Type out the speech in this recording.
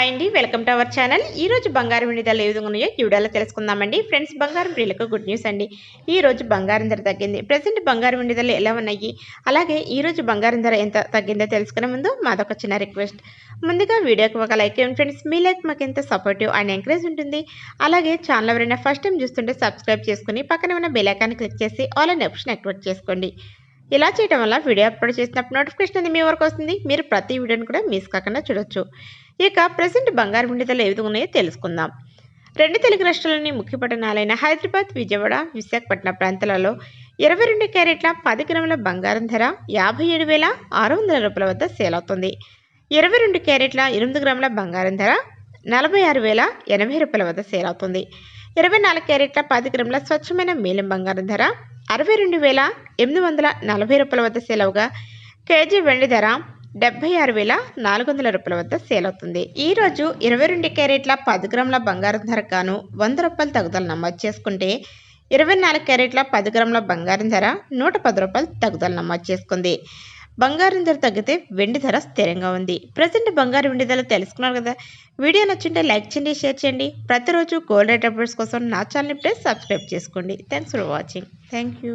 Hi అండి. Welcome to our channel. ఈ రోజు బంగారం వెండి ధరలు ఏ విధంగా ఉన్నాయో చూడాలో తెలుసుకుందామండి. ఫ్రెండ్స్ బంగారం ప్రియులకు గుడ్ న్యూస్ అండి. ఈ రోజు బంగారం ధర తగ్గింది. ప్రజెంట్ బంగారం వెండి ధరలు ఎలా ఉన్నాయి? అలాగే ఈరోజు బంగారం ధర ఎంత తగ్గిందో తెలుసుకునే ముందు మాదొక చిన్న రిక్వెస్ట్. ముందుగా వీడియోకి ఒక లైక్ ఇవ్వండి ఫ్రెండ్స్. మీ లైక్ మాకు ఎంత సపోర్టివ్ అండ్ ఎంకరేజ్ ఉంటుంది. అలాగే ఛానల్ ఎవరైనా ఫస్ట్ టైం చూస్తుంటే సబ్స్క్రైబ్ చేసుకుని పక్కన ఉన్న బెల్ ఐకాన్ క్లిక్ చేసి ఆల్ అనే ఆప్షన్ యాక్టివేట్ చేసుకోండి. ఇలా చేయడం వల్ల వీడియో అప్లోడ్ చేసినప్పుడు నోటిఫికేషన్ అనేది మీ వరకు వస్తుంది. మీరు ప్రతి వీడియోని కూడా మిస్ కాకుండా చూడొచ్చు. ఇక ప్రజెంట్ బంగారు విండితలు ఏ విధంగా ఉన్నాయో తెలుసుకుందాం. రెండు తెలుగు రాష్ట్రాల్లోని ముఖ్య పట్టణాలైన హైదరాబాద్ విజయవాడ విశాఖపట్నం ప్రాంతాలలో ఇరవై రెండు క్యారెట్ల పది గ్రాముల బంగారం ధర యాభై ఏడు వేల ఆరు వందల రూపాయల వద్ద సేల్ అవుతుంది. ఇరవై రెండు క్యారెట్ల ఎనిమిది గ్రాముల బంగారం ధర నలభై ఆరు వేల ఎనభై రూపాయల వద్ద సేల్ అవుతుంది. ఇరవై నాలుగు క్యారెట్ల పది గ్రాముల స్వచ్ఛమైన మేలం బంగారం ధర అరవై రెండు వేల ఎనిమిది వందల నలభై రూపాయల వద్ద సేల్ అవగా. కేజీ వెండి ధర డెబ్బై ఆరు వేల నాలుగు వందల రూపాయల వద్ద సేల్ అవుతుంది. ఈరోజు ఇరవై రెండు క్యారెట్ల పది గ్రాముల బంగారం ధర గాను వంద రూపాయలు తగ్గుదల నమోదు చేసుకుంటే ఇరవై నాలుగు క్యారెట్ల పది గ్రాముల బంగారం ధర నూట పది రూపాయలు తగ్గుదల నమోదు చేసుకుంది. బంగారం ధర తగ్గితే వెండి ధర స్థిరంగా ఉంది. ప్రజెంట్ బంగారు వెండి ధర తెలుసుకున్నారు కదా. వీడియో నచ్చింటే లైక్ చేయండి షేర్ చేయండి. ప్రతిరోజు గోల్డ్ రేట్ అప్డేట్స్ కోసం నా ఛానల్ ఇప్పుడే సబ్స్క్రైబ్ చేసుకోండి. Thanks for watching thank you